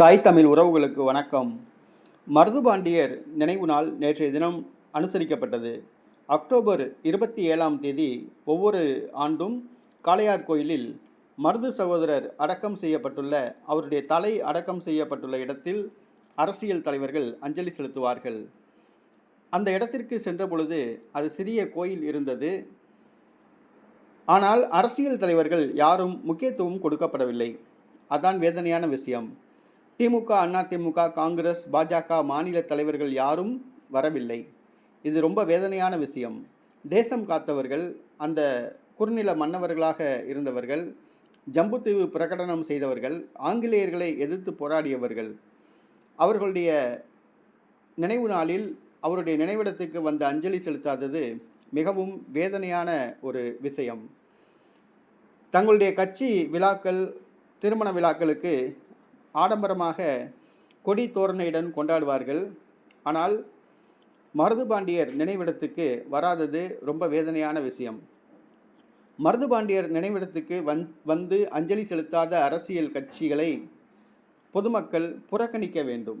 தாய் தமிழ் உறவுகளுக்கு வணக்கம். மருதுபாண்டியர் நினைவு நாள் நேற்றைய தினம் அனுசரிக்கப்பட்டது. அக்டோபர் இருபத்தி ஏழாம் தேதி ஒவ்வொரு ஆண்டும் காளையார் கோயிலில் மருது சகோதரர் அடக்கம் செய்யப்பட்டுள்ள அவருடைய தலை அடக்கம் செய்யப்பட்டுள்ள இடத்தில் அரசியல் தலைவர்கள் அஞ்சலி செலுத்துவார்கள். அந்த இடத்திற்கு சென்ற பொழுது அது சிறிய கோயில் இருந்தது. ஆனால் அரசியல் தலைவர்கள் யாரும் முக்கியத்துவம் கொடுக்கப்படவில்லை. அதான் வேதனையான விஷயம். திமுக அண்ணா திமுக காங்கிரஸ் பாஜக மாநில தலைவர்கள் யாரும் வரவில்லை. இது ரொம்ப வேதனையான விஷயம். தேசம் காத்தவர்கள் அந்த குறுநில மன்னவர்களாக இருந்தவர்கள் ஜம்புத்தீவு பிரகடனம் செய்தவர்கள் ஆங்கிலேயர்களை எதிர்த்து போராடியவர்கள் அவர்களுடைய நினைவு நாளில் அவருடைய நினைவிடத்துக்கு வந்த அஞ்சலி செலுத்தாதது மிகவும் வேதனையான ஒரு விஷயம். தங்களுடைய கட்சி விழாக்கள் திருமண விழாக்களுக்கு ஆடம்பரமாக கொடி தோரணையுடன் கொண்டாடுவார்கள். ஆனால் மருதுபாண்டியர் நினைவிடத்துக்கு வராதது ரொம்ப வேதனையான விஷயம். மருதுபாண்டியர் நினைவிடத்துக்கு வந் வந்து அஞ்சலி செலுத்தாத அரசியல் கட்சிகளை பொதுமக்கள் புறக்கணிக்க வேண்டும்.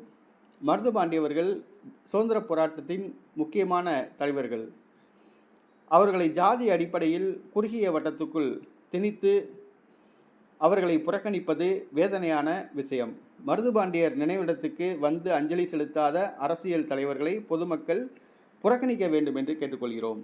மருதுபாண்டியவர்கள் சுதந்திர போராட்டத்தின் முக்கியமான தலைவர்கள். அவர்களை ஜாதி அடிப்படையில் குறுகிய வட்டத்துக்குள் திணித்து அவர்களை புறக்கணிப்பது வேதனையான விஷயம். மருதுபாண்டியர் நினைவிடத்துக்கு வந்து அஞ்சலி செலுத்தாத அரசியல் தலைவர்களை பொதுமக்கள் புறக்கணிக்க வேண்டும் என்று கேட்டுக்கொள்கிறோம்.